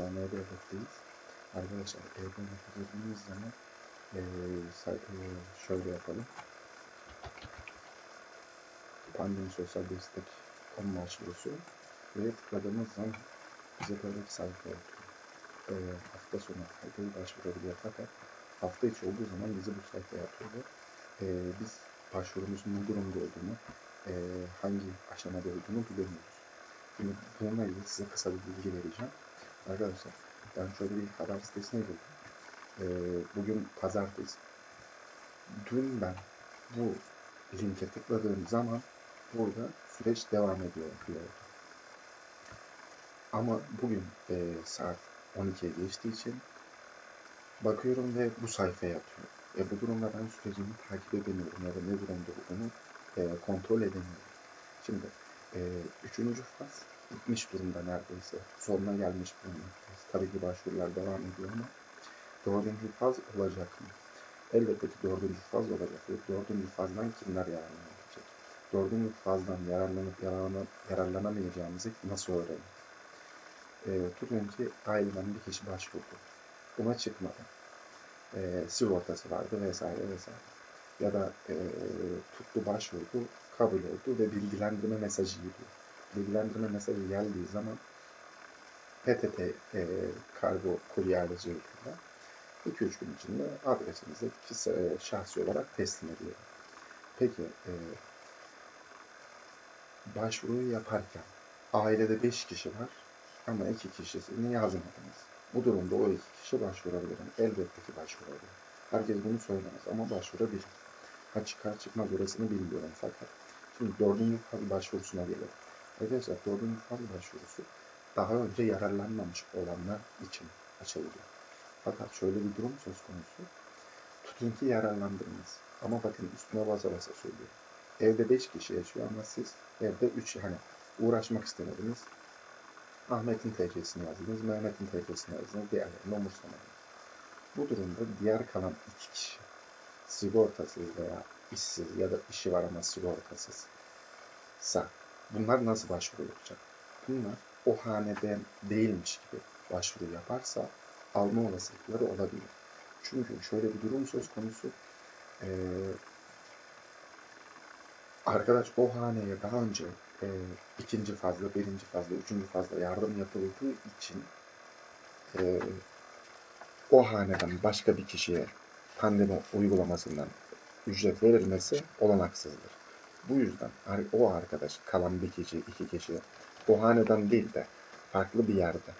Şu an. Arkadaşlar E-Devlet'e girdiğimiz zaman şöyle yapalım. Pandemi Sosyal Destek Kamu Başvurusu ve tıkladığımız zaman bize böyle bir sayfa yapıyor. Eee, hafta sonu herkes başvurabiliyor fakat hafta içi olduğu zaman bizi bu sayfaya atıyor ve eee, biz başvurumuzun ne durumda olduğunu, eee, hangi aşamada olduğunu bilemiyoruz. Şimdi bununla ilgili size kısa bir bilgi vereceğim. Arkadaşlar ben şöyle bir haber sitesine girdim. Ee, bugün pazartesi. Dün ben bu linke tıkladığım zaman burada süreç devam ediyor diyor. Ama bugün e, saat 12'ye geçtiği için bakıyorum ve bu sayfaya atıyor. E, bu durumda ben sürecimi takip edemiyorum ya da ne durumda olduğunu e, kontrol edemiyorum. Şimdi e, üçüncü faz bitmiş durumda neredeyse. Sonuna gelmiş bulunmaktayız. Tabii ki başvurular devam ediyor ama dördüncü faz olacak mı? Elbette ki dördüncü faz olacak. Dördüncü fazdan kimler yararlanabilecek? Dördüncü fazdan yararlanıp yararlan yararlanamayacağımızı nasıl öğreniriz? E, tutun ki aileden bir kişi başvurdu. Buna çıkmadı. E, sigortası vardı vesaire vesaire. Ya da e, tuttu başvurdu, kabul oldu ve bilgilendirme mesajı geliyor. Bilgilendirme mesajı geldiği zaman PTT e, kargo kurye aracılığıyla 2-3 gün içinde adresinize kişi, e, şahsi olarak teslim ediyor. Peki e, başvuruyu yaparken ailede 5 kişi var ama 2 kişisini yazmadınız. Bu durumda o iki kişi başvurabilir. mi? Elbette ki başvurabilir. Herkes bunu söylemez ama başvurabilir. Ha çıkar çıkmaz orasını bilmiyorum fakat. Şimdi dördüncü faz başvurusuna gelelim. Arkadaşlar dördüncü faz başvurusu daha önce yararlanmamış olanlar için açılıyor. Fakat şöyle bir durum söz konusu. Tutun ki yararlandınız. Ama bakın üstüne basa basa söylüyor. Evde 5 kişi yaşıyor ama siz evde 3 hani uğraşmak istemediniz. Ahmet'in TC'sini yazdınız, Mehmet'in TC'sini yazdınız, diğerlerini umursamadınız. Bu durumda diğer kalan iki kişi sigortasız veya işsiz ya da işi var ama sigortasız sa bunlar nasıl başvuru yapacak? Bunlar o haneden değilmiş gibi başvuru yaparsa alma olasılıkları olabilir. Çünkü şöyle bir durum söz konusu. Ee, arkadaş o haneye daha önce e, ikinci fazla, birinci fazla, üçüncü fazla yardım yapıldığı için e, o haneden başka bir kişiye pandemi uygulamasından ücret verilmesi olanaksızdır. Bu yüzden o arkadaş kalan bir kişi, iki kişi o haneden değil de farklı bir yerde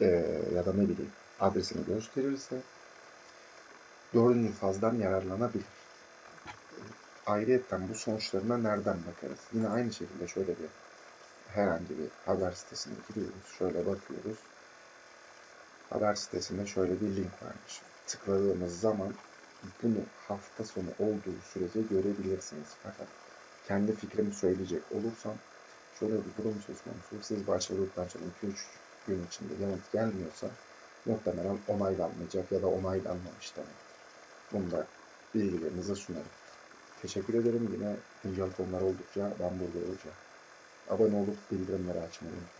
eee, ya da ne bileyim adresini gösterirse dördüncü fazdan yararlanabilir. Ayrıyeten bu sonuçlarına nereden bakarız? Yine aynı şekilde şöyle bir herhangi bir haber sitesine giriyoruz. Şöyle bakıyoruz. Haber sitesinde şöyle bir link varmış. Tıkladığımız zaman bunu hafta sonu olduğu sürece görebilirsiniz. Fakat kendi fikrimi söyleyecek olursam şöyle bir durum söz konusu. Siz başvurduktan sonra 2-3 gün içinde yanıt gelmiyorsa muhtemelen onaylanmayacak ya da onaylanmamış demektir. Bunu da bilgilerinize sunarım. Teşekkür ederim. Yine güncel konular oldukça ben burada olacağım. Abone olup bildirimleri açmayı unutmayın.